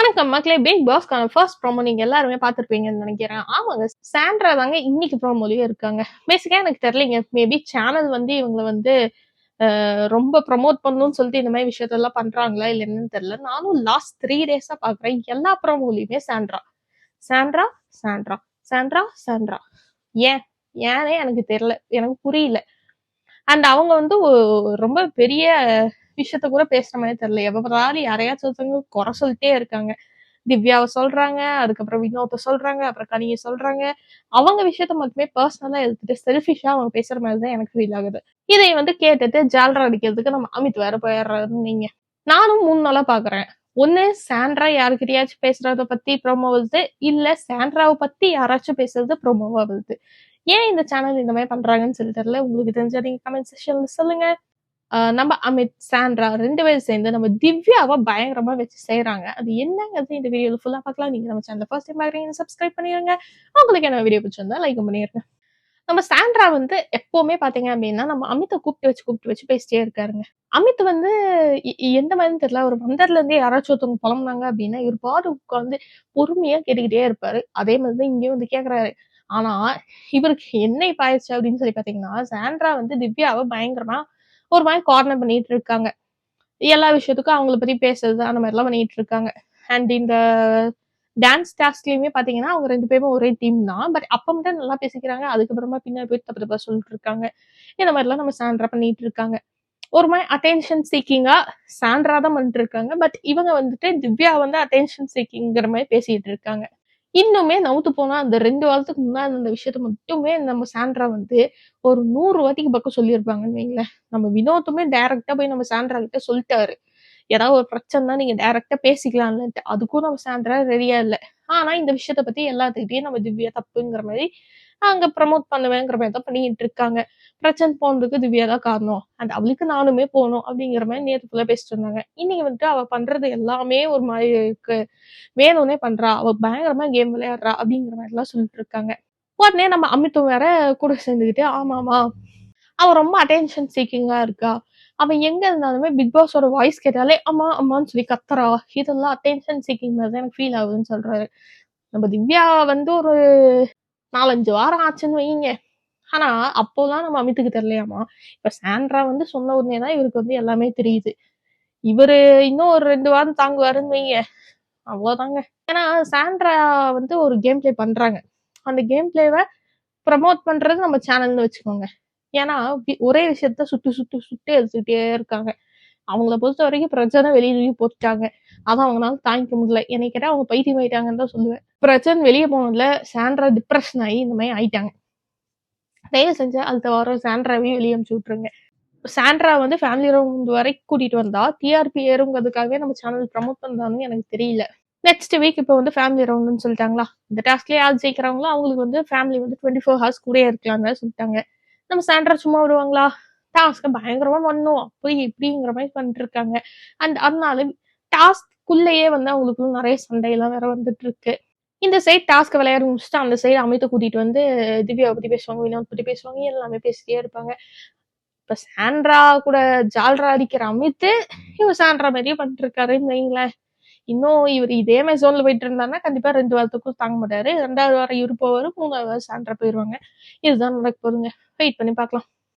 வணக்கம் மக்களே big பாஸ்க்கான first promo நீங்க எல்லாருமே பார்த்துருப்பீங்கன்னு நினைக்கிறேன். ஆமாங்க சாண்ட்ரா தாங்க இன்னைக்கு ப்ரோமோலயே இருக்காங்க. பேசிக்கா எனக்கு தெரியலீங்க மேபி சேனல் வந்து இவங்களை வந்து அஹ், ரொம்ப ப்ரமோட் பண்ணணும்னு சொல்லிட்டு இந்த மாதிரி விஷயத்தெல்லாம் பண்றாங்களா இல்லை என்னன்னு தெரியல. நானும் லாஸ்ட் த்ரீ டேஸா பாக்குறேன் எல்லா ப்ரோமோலையுமே Sandra Sandra Sandra Sandra Sandra ஏன்? ஏனே எனக்கு தெரியல. எனக்கு புரியல. அண்ட் அவங்க வந்து ரொம்ப பெரிய விஷயத்த கூட பேசுற மாதிரி தெரியல. எப்ப பார்த்தாலும் யாரையாச்சும் ஒருத்தவங்க குறை சொல்லிட்டே இருக்காங்க. திவ்யாவை சொல்றாங்க அதுக்கப்புறம் வினோத்தை சொல்றாங்க அப்புறம் கனியை சொல்றாங்க. அவங்க விஷயத்த மட்டுமே பர்சனலா எடுத்துட்டு செல்ஃபிஷா அவங்க பேசுற மாதிரி தான் எனக்கு ஃபீல் ஆகுது. இதை வந்து கேட்டுட்டு ஜால்ரா அடிக்கிறதுக்கு நம்ம அமித் வேற போயிடுறாரு நீங்க நானும் மூணு நாளா பாக்குறேன். ஒண்ணு சாண்ட்ரா யாருக்கிட்டயாச்சும் பேசுறத பத்தி ப்ரோமோ வருது? இல்ல சாண்ட்ராவை பத்தி யாராச்சும் பேசுறது ப்ரோமோவா வருது? ஏன் இந்த சேனல் இந்த மாதிரி பண்றாங்கன்னு சொல்லி தெரியல? உங்களுக்கு தெரிஞ்சா நீங்க கமெண்ட் செக்ஷன்ல சொல்லுங்க. நம்ம அமித் சாண்ட்ரா ரெண்டு பேரும் சேர்ந்து நம்ம திவ்யாவை பயங்கரமா வச்சு செய்யறாங்க அது என்னங்கிறது இந்த வீடியோல ஃபுல்லா பார்க்கலாம். நீங்க நம்ம சேனல் ஃபர்ஸ்ட் டைம் பாக்குறீங்க சப்ஸ்கிரைப் பண்ணிருங்க. உங்களுக்கு என்ன வீடியோ பிடிச்சிருந்தா லைக் பண்ணிருங்க. நம்ம சாண்ட்ரா வந்து எப்பவுமே பாத்தீங்க அப்படின்னா நம்ம அமித்தை கூப்பிட்டு வச்சு கூப்பிட்டு வச்சு பேசிட்டே இருக்காருங்க. அமித் வந்து எந்த மாதிரி தெரியல. ஒரு மந்தர்ல இருந்து யாராச்சும் ஒருத்தவங்க புலம்புனாங்க அப்படின்னா இவர் பாடு உட்காந்து பொறுமையா கேட்டுக்கிட்டே இருப்பாரு. அதே மாதிரி தான் இங்கேயும் வந்து கேக்குறாரு. ஆனா இவருக்கு என்ன பாயிடுச்சு அப்படின்னு சொல்லி பாத்தீங்கன்னா சாண்ட்ரா வந்து திவ்யாவை பயங்கரமா ஒரு மாதிரி கார்னர் பண்ணிட்டு இருக்காங்க. எல்லா விஷயத்துக்கும் அவங்கள பத்தி பேசுறது அந்த மாதிரிலாம் பண்ணிட்டு இருக்காங்க. அண்ட் இந்த டான்ஸ் டாஸ்க்லயுமே பாத்தீங்கன்னா அவங்க ரெண்டு பேரும் ஒரே டீம் தான். பட் அப்ப மட்டும் நல்லா பேசிக்கிறாங்க. அதுக்கப்புறமா பின்னாடி போய் தப்பு தப்பா சொல்லிட்டு இருக்காங்க. இந்த மாதிரிலாம் நம்ம சாண்ட்ரா பண்ணிட்டு இருக்காங்க. ஒரு மாதிரி அட்டென்ஷன் சீக்கிங்கா சாண்ட்ரா தான் பண்ணிட்டு இருக்காங்க. பட் இவங்க வந்துட்டு திவ்யா வந்து அட்டென்ஷன் சீக்கிங்கிற மாதிரி பேசிட்டு இருக்காங்க. இன்னுமே நவுத்து போனா அந்த ரெண்டு வாரத்துக்கு முன்னாடி அந்த விஷயத்த மட்டுமே நம்ம சாண்ட்ரா வந்து ஒரு நூறு வாட்டிக்கு பக்கம் சொல்லியிருப்பாங்கன்னு வைங்களேன். நம்ம வினோத்துமே டைரக்டா போய் நம்ம சாண்ட்ரா கிட்ட சொல்லிட்டாரு. ஏதாவது ஒரு பிரச்சனைனா நீங்க டைரக்டா பேசிக்கலாம்னுட்டு. அதுக்கும் நம்ம சாண்ட்ரா ரெடியா இல்ல. ஆனா இந்த விஷயத்த பத்தி எல்லாத்துக்கிட்டையும் நம்ம திவ்யா தப்புங்கிற மாதிரி அங்க ப்ரமோட் பண்ணுவேங்கிற மாதிரி தான் பண்ணிட்டு இருக்காங்க. பிரச்சனை போனதுக்கு திவ்யா தான் காரணம். அண்ட் அவளுக்கு நானுமே போகணும் அப்படிங்கிற மாதிரி நேற்று ஃபுல்லாக பேசிட்டு இருந்தாங்க. இன்னைக்கு வந்துட்டு அவ பண்றது எல்லாமே ஒரு மாதிரி இருக்கு. வேணும்னே பண்றா. அவ பயங்கரமா கேம் விளையாடுறா அப்படிங்கிற மாதிரி எல்லாம் சொல்லிட்டு இருக்காங்க. உடனே நம்ம அமித்தும் வேற கூட சேர்ந்துக்கிட்டு ஆமாமா அவ ரொம்ப அட்டென்ஷன் சீக்கிங்கா இருக்கா. அவன் எங்க இருந்தாலுமே பிக் பாஸோட வாய்ஸ் கேட்டாலே அம்மா அம்மான்னு சொல்லி கத்துறா. இதெல்லாம் அட்டென்ஷன் சீக்கிங் மாதிரி தான் எனக்கு ஃபீல் ஆகுதுன்னு சொல்றாரு. நம்ம திவ்யா வந்து ஒரு நாலஞ்சு வாரம் ஆச்சுன்னு வைங்க ஆனா அப்போதான் நம்ம அமித்துக்கு தெரியலையாமா இப்ப சாண்ட்ரா வந்து சொன்ன உடனே தான் இவருக்கு வந்து எல்லாமே தெரியுது. இவரு இன்னும் ஒரு ரெண்டு வாரம் தாங்குவாருன்னு வைங்க அவ்வளவுதாங்க. ஏன்னா சாண்ட்ரா வந்து ஒரு கேம் பிளே பண்றாங்க. அந்த கேம் பிளேவை ப்ரமோட் பண்றது நம்ம சேனல்னு வச்சுக்கோங்க. ஏன்னா ஒரே விஷயத்த சுட்டு சுட்டு சுட்டு எடுத்துக்கிட்டே இருக்காங்க. அவங்கள பொறுத்த வரைக்கும் பிரச்சனை வெளியிலயும் போட்டுட்டாங்க. அதை அவங்களால தாங்கிக்க முடியல. என்னை கேட்டால் அவங்க பைத்தியம் ஆயிட்டாங்கன்னு தான் சொல்லுவேன். பிரச்சனை வெளியே போனதுல சாண்ட்ரா டிப்ரெஷன் ஆகி இந்த மாதிரி ஆயிட்டாங்க. தயவு செஞ்சு அடுத்த வாரம் சாண்ட்ராவையும் வெளியே அனுப்பிச்சு விட்டுருங்க. சாண்ட்ரா வந்து ஃபேமிலி ரவுண்ட் வரைக்கும் கூட்டிட்டு வந்தா டிஆர்பி ஏறுங்கிறதுக்காகவே நம்ம சேனல் ப்ரமோட் பண்ணான்னு எனக்கு தெரியல. நெக்ஸ்ட் வீக் இப்போ வந்து ஃபேமிலி ரவுண்டுன்னு சொல்லிட்டாங்களா? இந்த டாஸ்க்லேயே யார் ஜெயிக்கிறாங்களோ அவங்களுக்கு வந்து ஃபேமிலி வந்து டுவெண்ட்டி ஃபோர் ஹவர்ஸ் கூட இருக்கலாம்னு சொல்லிட்டாங்க. நம்ம சாண்ட்ரா சும்மா விடுவாங்களா? டாஸ்க்கை பயங்கரமா பண்ணும் அப்படி இப்படிங்கிற மாதிரி பண்ணிட்டு இருக்காங்க அண்ட் அதனால டாஸ்க்குள்ளேயே வந்து அவங்களுக்கு நிறைய சண்டையெல்லாம் வேற வந்துட்டு இருக்கு இந்த சைடு டாஸ்க் விளையாட முடிச்சுட்டு அந்த சைடு அமைத்து கூட்டிட்டு வந்து திவ்யாவை பத்தி பேசுவாங்க வினோத் பத்தி பேசுவாங்க எல்லாமே பேசிட்டே இருப்பாங்க. இப்ப சாண்ட்ரா கூட ஜால்ரா அடிக்கிற அமித்து இவர் சாண்ட்ரா மாதிரியே பண்ணிட்டு இருக்காருன்னு வைங்களேன் இன்னும் இவர் இதே மெசோன்ல போயிட்டு இருந்தாருன்னா கண்டிப்பா ரெண்டு வாரத்துக்கும் தாங்க மாட்டாரு. ரெண்டாவது வாரம் இவரு போவாரு மூணாவது வாரம் சாண்ட்ரா போயிருவாங்க. இதுதான் நடக்க போதுங்க வெயிட் பண்ணி பார்க்கலாம்.